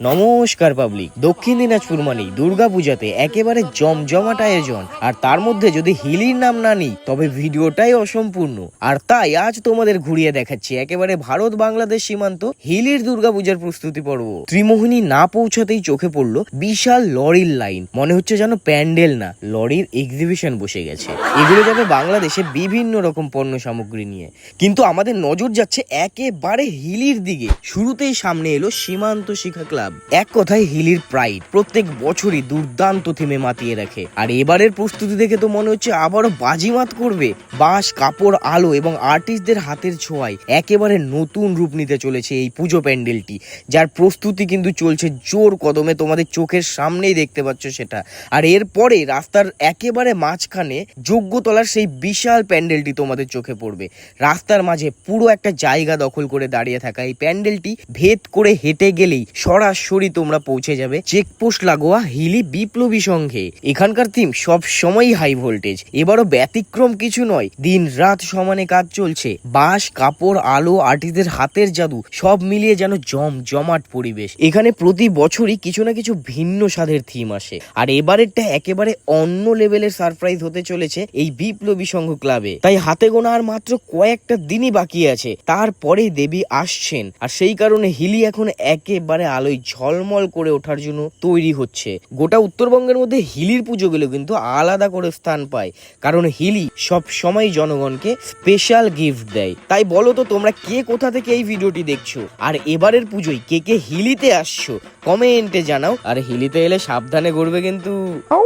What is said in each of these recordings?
নমস্কার পাবলিক। দক্ষিণ দিনাজপুর মানে মানেই দুর্গাপূজাতে একেবারে জমজমাট আয়োজন। আর তার মধ্যে যদি হিলির নাম না নিই, তবে ভিডিওটাই অসম্পূর্ণ। আর তাই আজ তোমাদের ঘুরিয়ে দেখাচ্ছি একেবারে ভারত বাংলাদেশ সীমান্ত হিলির দুর্গাপূজার প্রস্তুতি পর্ব। ত্রিমোহিনী না পৌঁছাতেই চোখে পড়ল বিশাল লরির লাইন। মনে হচ্ছে যেন প্যান্ডেল না, লরির এক্সিবিশন বসে গেছে। এগুলো যাবে বাংলাদেশে বিভিন্ন রকম পণ্য সামগ্রী নিয়ে। কিন্তু আমাদের নজর যাচ্ছে একেবারে হিলির দিকে। শুরুতেই সামনে এলো সীমান্ত শিখা ক্লাব এক কথায় হিলির প্রাইড প্রত্যেক বছরই দুর্দান্ত থিমে মাতিয়ে রাখে। আর এবারের প্রস্তুতি দেখে তো মনে হচ্ছে আবারও বাজিমাত করবে। বাঁশ, কাপড়, আলো এবং আর্টিস্টদের হাতের ছোঁয়ায় একেবারে নতুন রূপ নিতে চলেছে এই পুজো প্যান্ডেলটি, যার প্রস্তুতি কিন্তু চলছে জোর কদমে, তোমাদের চোখের সামনেই দেখতে পাচ্ছ সেটা। আর এরপরে রাস্তার একেবারে মাঝখানে যোগ্যতলার সেই বিশাল প্যান্ডেলটি তোমাদের চোখে পড়বে। রাস্তার মাঝে পুরো একটা জায়গা দখল করে দাঁড়িয়ে থাকা এই প্যান্ডেলটি, ভেদ করে হেঁটে গেলেই সরাসরি তোমরা পৌঁছে যাবে চেকপোস্ট লাগোয়া হিলি বিপ্লবী সংঘে। এখানকার থিম সব সময়ই হাই ভোল্টেজ এবারও ব্যতিক্রম কিছু নয় দিন রাত সমানে কাজ চলছে। বাঁশ, কাপড়, আলো, আর্টিস্টদের হাতের জাদু, সব মিলিয়ে যেন জম জমাট পরিবেশ। এখানে প্রতি বছরই কিছু না কিছু ভিন্ন স্বাদের থিম আসে। আর এবারেরটা একেবারে অন্য লেভেলের সারপ্রাইজ হতে চলেছে এই বিপ্লবী সংঘ ক্লাবে তাই হাতে গোনা আর মাত্র কয়েকটা দিনই বাকি আছে। তারপরেই দেবী আসছেন। আর সেই কারণে হিলি এখন একেবারে আলোয় ঝলমল করে ওঠার জন্য তৈরি হচ্ছে। গোটা উত্তরবঙ্গের মধ্যে হিলির পুজোগুলো কিন্তু আলাদা করে স্থান পায়। কারণ হিলি সব সময় জনগণকে স্পেশাল গিফট দেয়। তাই বলো তো তোমরা কে কোথা থেকে এই ভিডিওটি দেখছ? আর এবারের পুজোয় কে কে হিলিতে আসছো? কমেন্টে জানাও। আর হিলিতে এলে সাবধানে ঘুরবে কিন্তু।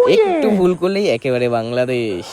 একটু ভুল করলেই একেবারে বাংলাদেশ।